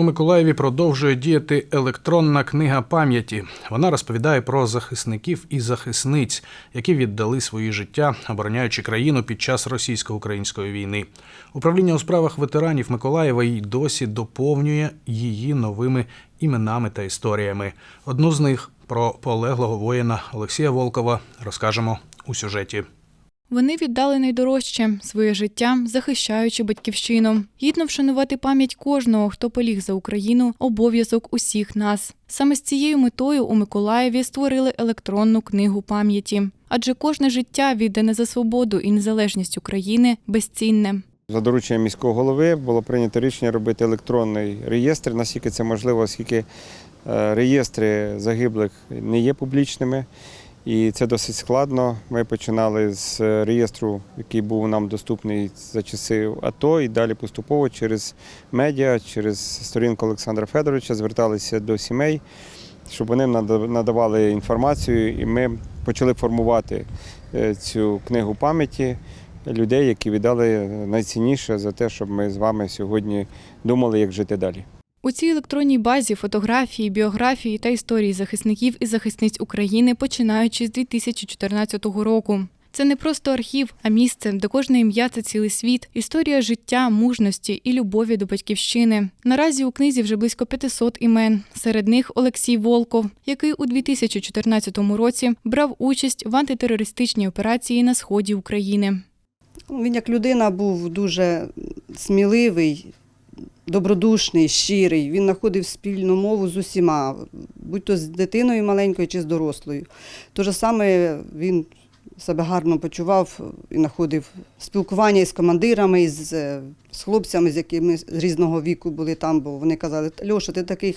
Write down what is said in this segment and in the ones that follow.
У Миколаєві продовжує діяти електронна книга пам'яті. Вона розповідає про захисників і захисниць, які віддали свої життя, обороняючи країну під час російсько-української війни. Управління у справах ветеранів Миколаєва й досі доповнює її новими іменами та історіями. Одну з них про полеглого воїна Олексія Волкова розкажемо у сюжеті. Вони віддали найдорожче своє життя, захищаючи батьківщину. Гідно вшанувати пам'ять кожного, хто поліг за Україну, обов'язок усіх нас. Саме з цією метою у Миколаєві створили електронну книгу пам'яті. Адже кожне життя віддане за свободу і незалежність України безцінне. За дорученням міського голови було прийнято рішення робити електронний реєстр, наскільки це можливо, оскільки е, реєстри загиблих не є публічними. І це досить складно. Ми починали з реєстру, який був нам доступний за часи АТО, і далі поступово через медіа, через сторінку Олександра Федоровича зверталися до сімей, щоб вони нада- надавали інформацію, і ми почали формувати е, цю книгу пам'яті людей, які віддали найцінніше за те, щоб ми з вами сьогодні думали, як жити далі. У цій електронній базі фотографії, біографії та історії захисників і захисниць України, починаючи з 2014 року. Це не просто архів, а місце, де кожне ім'я це цілий світ, історія життя, мужності і любові до батьківщини. Наразі у книзі вже близько 500 імен. Серед них Олексій Волков, який у 2014 році брав участь в антитерористичній операції на сході України. Він як людина був дуже сміливий, добродушний, щирий. Він знаходив спільну мову з усіма, будь то з дитиною маленькою чи з дорослою. Те ж саме він себе гарно почував і знаходив спілкування із командирами, із, е, з хлопцями, з якими з різного віку були там, бо вони казали, Льоша, ти такий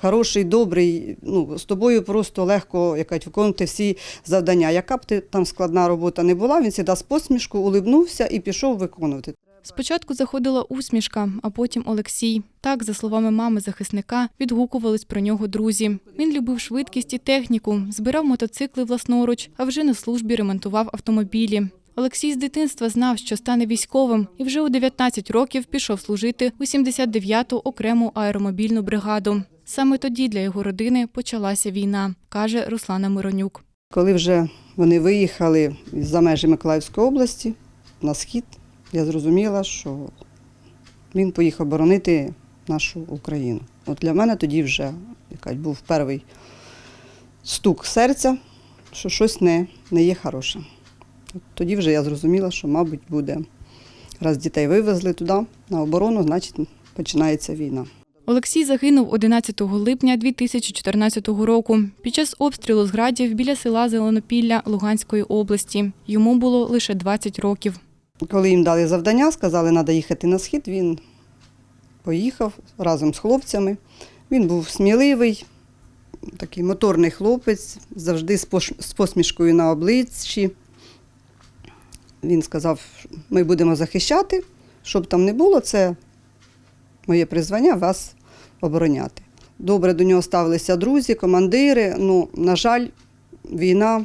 хороший, добрий, ну, з тобою просто легко якать, виконувати всі завдання. Яка б ти там складна робота не була, він завжди з посмішку улибнувся і пішов виконувати. Спочатку заходила усмішка, а потім Олексій. Так, за словами мами захисника, відгукувались про нього друзі. Він любив швидкість і техніку, збирав мотоцикли власноруч, а вже на службі ремонтував автомобілі. Олексій з дитинства знав, що стане військовим, і вже у 19 років пішов служити у 79-ту окрему аеромобільну бригаду. Саме тоді для його родини почалася війна, каже Руслана Миронюк. Коли вже вони виїхали за межі Миколаївської області на схід, я зрозуміла, що він поїхав боронити нашу Україну. От для мене тоді вже якась був перший стук серця, що щось не, не є хороше. От тоді вже я зрозуміла, що, мабуть, буде. Раз дітей вивезли туди на оборону, значить починається війна. Олексій загинув 11 липня 2014 року під час обстрілу з градів біля села Зеленопілля Луганської області. Йому було лише 20 років. Коли їм дали завдання, сказали, що треба їхати на схід, він поїхав разом з хлопцями. Він був сміливий, такий моторний хлопець, завжди з посмішкою на обличчі. Він сказав, ми будемо захищати, щоб там не було, це моє призвання вас обороняти. Добре до нього ставилися друзі, командири. Ну, на жаль, війна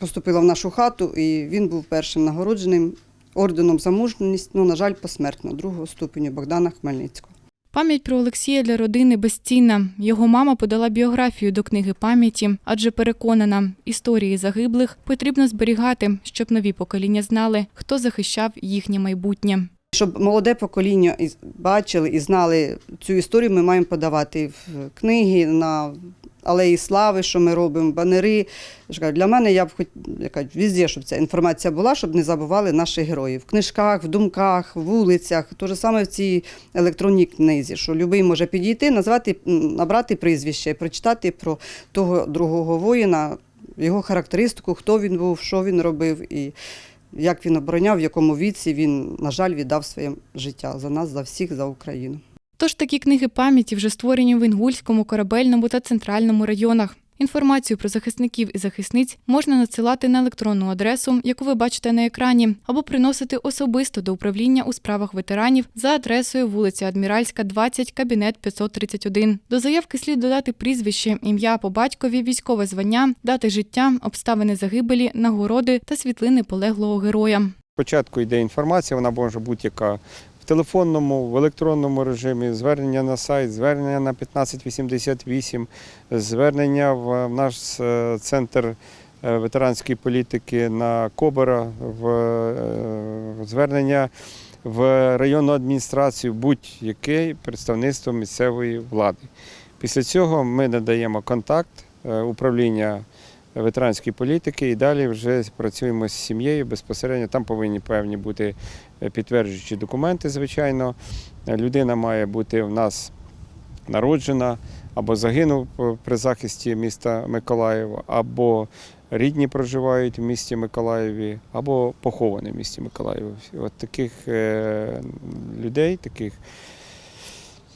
поступила в нашу хату, і він був першим нагородженим орденом за мужність, ну, на жаль, посмертно, другого ступеню Богдана Хмельницького. Пам'ять про Олексія для родини безцінна. Його мама подала біографію до книги пам'яті, адже переконана, історії загиблих потрібно зберігати, щоб нові покоління знали, хто захищав їхнє майбутнє. Щоб молоде покоління бачили і знали цю історію, ми маємо подавати в книги на алеї слави, що ми робимо, банери. Для мене я б хоч яка, везде, щоб ця інформація була, щоб не забували наших героїв. В книжках, в думках, в вулицях. Те ж саме в цій електронній книзі, що любий може підійти, назвати, набрати прізвище, і прочитати про того другого воїна, його характеристику, хто він був, що він робив. І як він обороняв, в якому віці він, на жаль, віддав своє життя за нас, за всіх, за Україну. Тож такі книги пам'яті вже створені в Інгульському, Корабельному та Центральному районах. Інформацію про захисників і захисниць можна надсилати на електронну адресу, яку ви бачите на екрані, або приносити особисто до управління у справах ветеранів за адресою вулиця Адміральська, 20, кабінет 531. До заявки слід додати прізвище, ім'я по батькові, військове звання, дати життя, обставини загибелі, нагороди та світлини полеглого героя. Спочатку йде інформація, вона може бути яка телефонному, в електронному режимі, звернення на сайт, звернення на 1588, звернення в наш е, центр е, ветеранської політики на Кобера, в е, звернення в районну адміністрацію, будь-яке представництво місцевої влади. Після цього ми надаємо контакт управління ветеранської політики і далі вже працюємо з сім'єю безпосередньо. Там повинні певні бути е, підтверджуючі документи, звичайно. Людина має бути в нас народжена або загинув е, при захисті міста Миколаєва, або рідні проживають в місті Миколаєві, або поховані в місті Миколаєві. От таких е, людей, таких,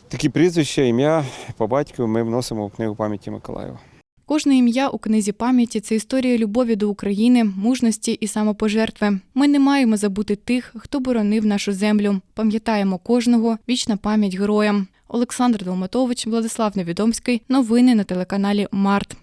такі прізвища, ім'я по батькові ми вносимо в книгу пам'яті Миколаєва. Кожне ім'я у книзі пам'яті це історія любові до України, мужності і самопожертви. Ми не маємо забути тих, хто боронив нашу землю. Пам'ятаємо кожного. Вічна пам'ять героям. Олександр Долматович, Владислав Невідомський. Новини на телеканалі Март.